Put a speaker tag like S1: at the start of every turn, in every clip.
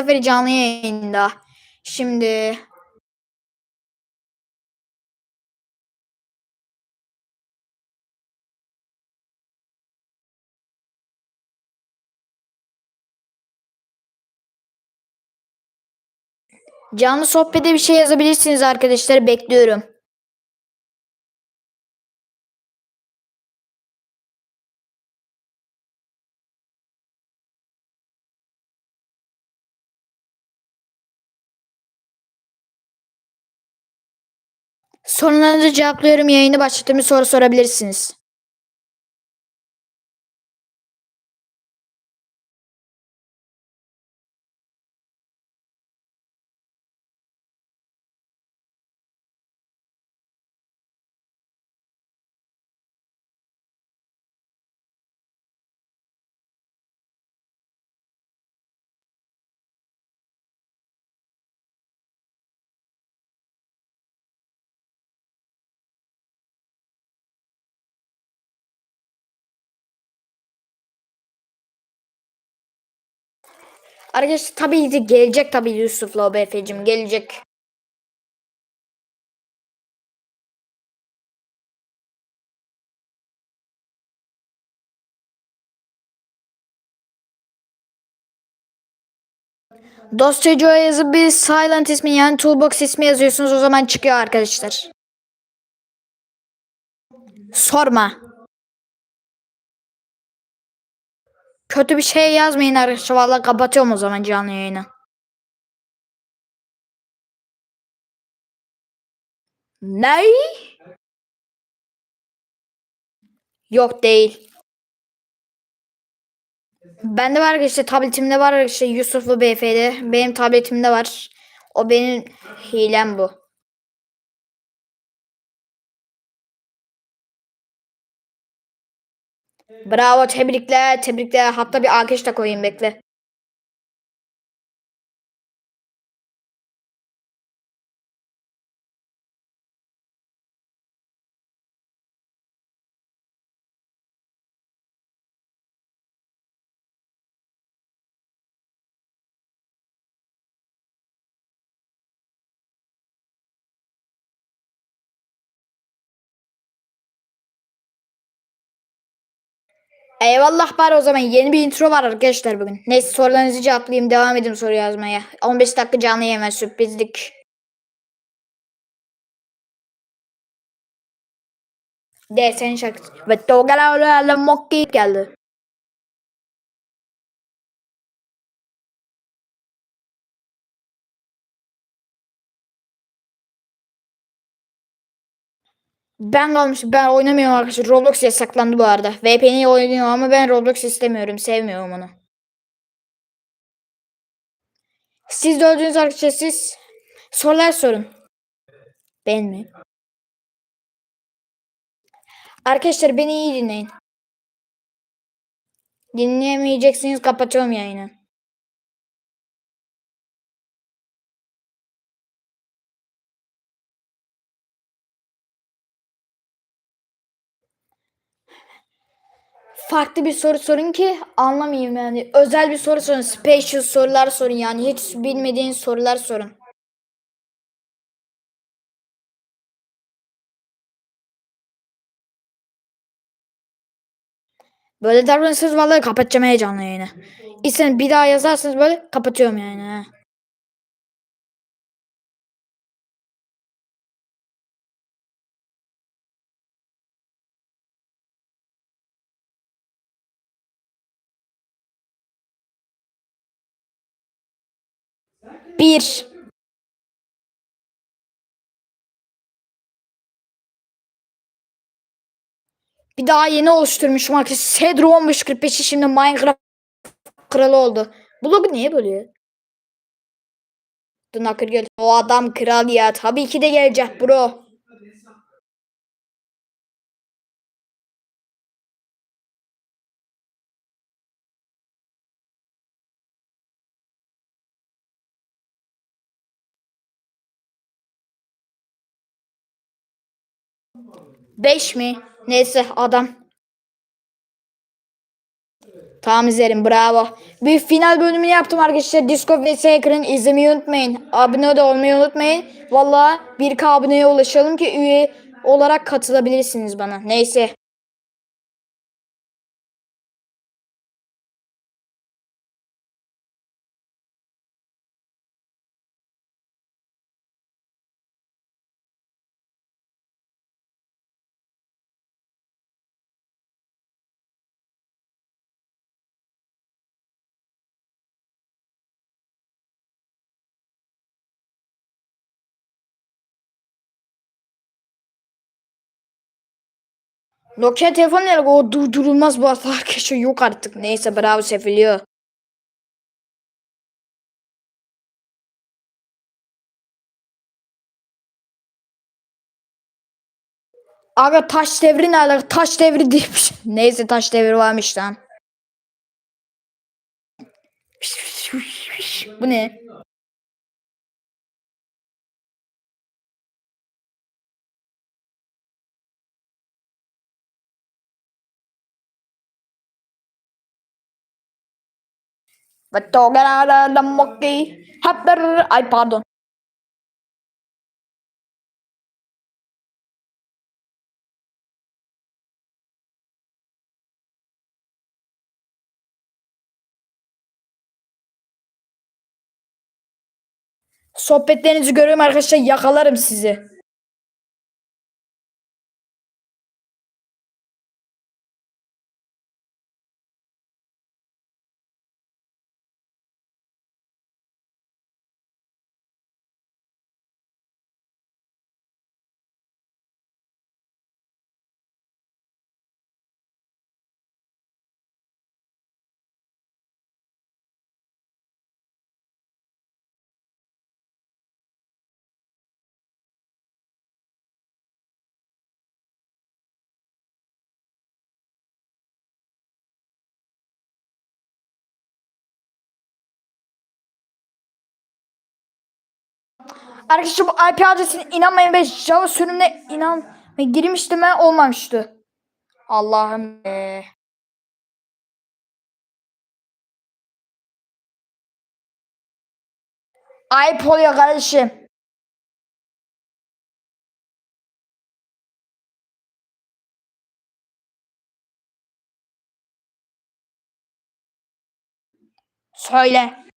S1: sefer canlı yayında. Şimdi canlı sohbete bir şey yazabilirsiniz arkadaşlar. Bekliyorum. Sorularınızı cevaplıyorum. Yayını başlattığımız soru sorabilirsiniz. Arkadaşlar tabii ki gelecek tabii Yusuf'la o BF'cim gelecek. Dosyacıya yazıp bir silent ismi yani toolbox ismi yazıyorsunuz o zaman çıkıyor arkadaşlar. Sorma. Kötü bir şey yazmayın arkadaşlar. Vallahi kapatıyorum o zaman canlı yayını. Ne? Yok değil. Bende var işte tabletimde var işte Yusuf'lu BF'de. Benim tabletimde var. O benim hilem bu. Bravo tebrikler tebrikler. Hatta bir alkış da koyayım bekle. Eyvallah bari o zaman yeni bir intro var arkadaşlar bugün. Neyse sorularınızı cevaplayayım devam edeyim soru yazmaya. 15 dakika canlı yayın sürprizlik. De senin şarkısı. Ve Togala Mokki geldi. Ben kalmış. Ben oynamıyorum arkadaşlar. Roblox yasaklandı bu arada. VPN'i oynuyor ama ben Roblox istemiyorum. Sevmiyorum onu. Siz de öldünüz arkadaşlar siz. Sorular sorun. Ben mi? Arkadaşlar beni iyi dinleyin. Dinleyemeyeceksiniz kapatıyorum yayını. Farklı bir soru sorun ki anlamayayım yani. Özel bir soru sorun. Special sorular sorun yani. Hiç bilmediğin sorular sorun. Böyle davranırsanız vallahi kapatacağım heyecanla yayını. İstedim bir daha yazarsanız böyle kapatıyorum yani. Bir. Bir daha yeni oluşturmuşum arkadaşlar. Cedro 1545'i şimdi Minecraft kralı oldu. Blog niye böyle ya? Dınakır gel. O adam kral ya. Tabii ki de gelecek bro. Beş mi? Neyse adam. Tamam izlerim bravo. Bir final bölümünü yaptım arkadaşlar. Discord vs Hacker'ın izlemeyi unutmayın. Abone de olmayı unutmayın. Valla 1K aboneye ulaşalım ki üye olarak katılabilirsiniz bana. Neyse. Nokia telefon ne? O durdurulmaz bu arada arkadaşlar yok artık. Neyse bravo seviliyor. Aga taş devri ne alaka? Taş devri değil. Neyse taş devri varmış lan. Bu ne? Vatogara Lamoki. Haber. Ay pardon. Sohbetlerinizi görüyorum arkadaşlar yakalarım sizi. Arkadaşlar bu IP adresine inanmayın ve Java sürümüne inan ve girmiştim ben olmamıştı. Allah'ım be. Ayıp oluyor kardeşim. Söyle.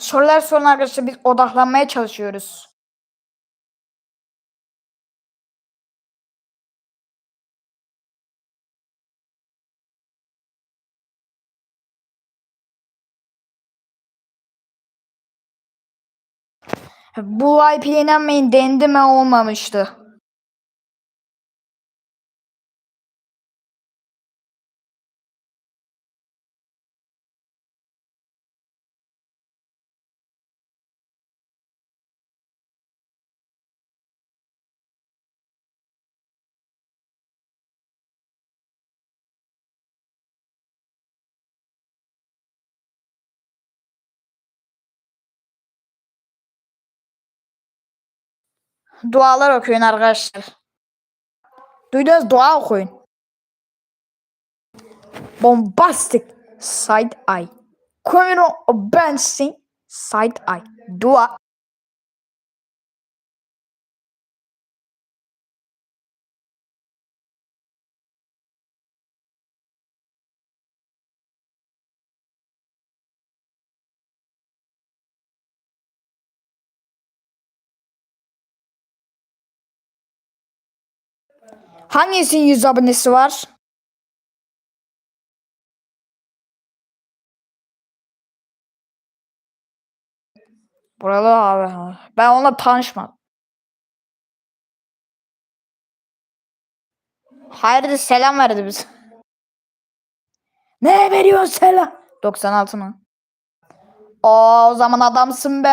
S1: Sorular sorun arkadaşlar biz odaklanmaya çalışıyoruz. Bu IP'ye inanmayın dendi mi olmamıştı. Dualar okuyun arkadaşlar. Duydunuz dua okuyun. Bombastic side eye. Communal Bensin side eye. Dua. Hangisinin 100 abonesi var? Buralı abi. Ben onunla tanışmadım. Hayırdır selam verdi biz. Ne veriyorsun selam? 96 mı? Aa, o zaman adamsın be.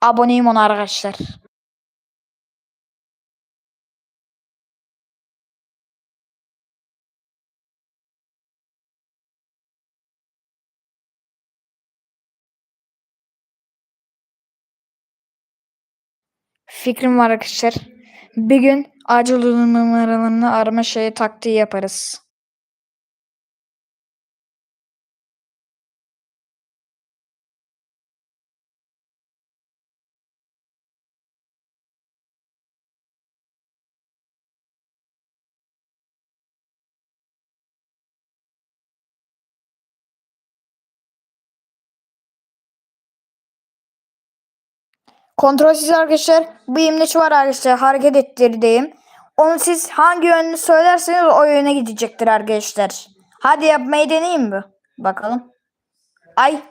S1: Aboneyim ona arkadaşlar. Fikrim var arkadaşlar. Bir gün acil durum numaralarını arama şeyi taktiği yaparız. Kontrolsüz arkadaşlar bu imleç var arkadaşlar hareket ettirdiğim. Onu siz hangi yönünü söylerseniz o yöne gidecektir arkadaşlar. Hadi yapmayı deneyeyim mi? Bakalım. Ay.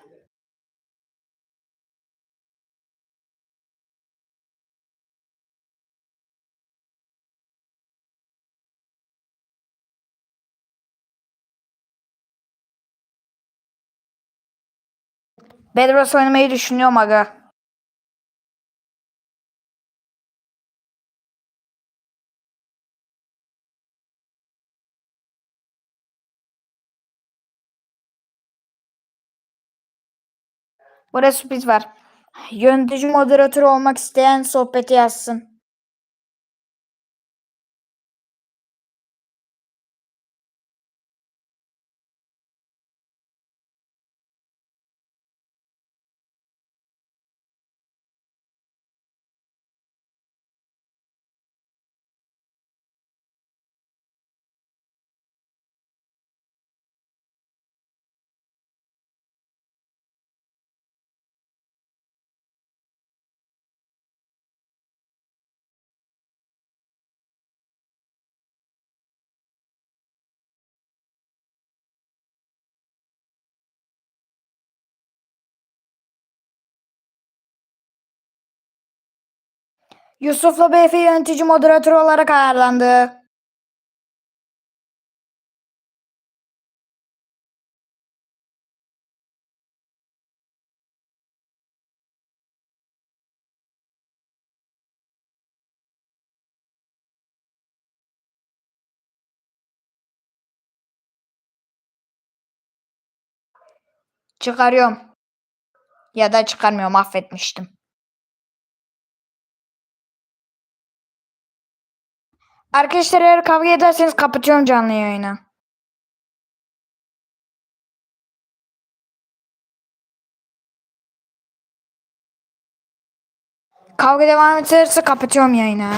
S1: Bedros oynamayı düşünüyorum aga. Burada sürpriz var. Yönetici moderatör olmak isteyen sohbeti yazsın. Yusuf'la BF yönetici moderatör olarak ayarlandı. Çıkarıyorum. Ya da çıkarmıyorum affetmiştim. Arkadaşlar eğer kavga ederseniz kapatıyorum canlı yayını. Kavga devam ederse kapatıyorum yayını.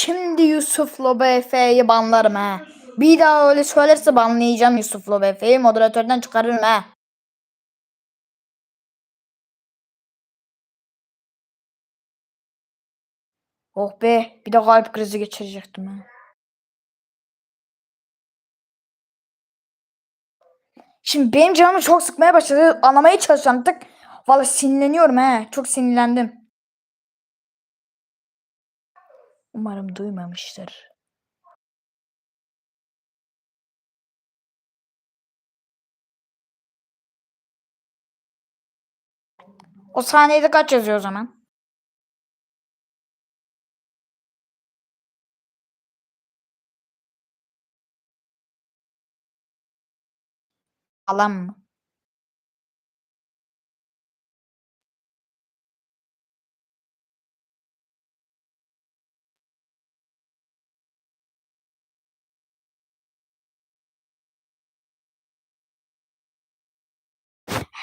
S1: Şimdi Yusuf'la BF'yi banlarım ha. Bir daha öyle söylerse banlayacağım Yusuf'la BF'yi moderatörden çıkarırım ha. Oh be bir de kalp krizi geçirecektim ha. Şimdi benim canımı çok sıkmaya başladı. Anlamaya çalışacağım. Vallahi sinirleniyorum he. Çok sinirlendim. Umarım duymamıştır. O saniyede kaç yazıyor o zaman? Alan mı?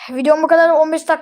S1: Videom bu kadar 15 dakika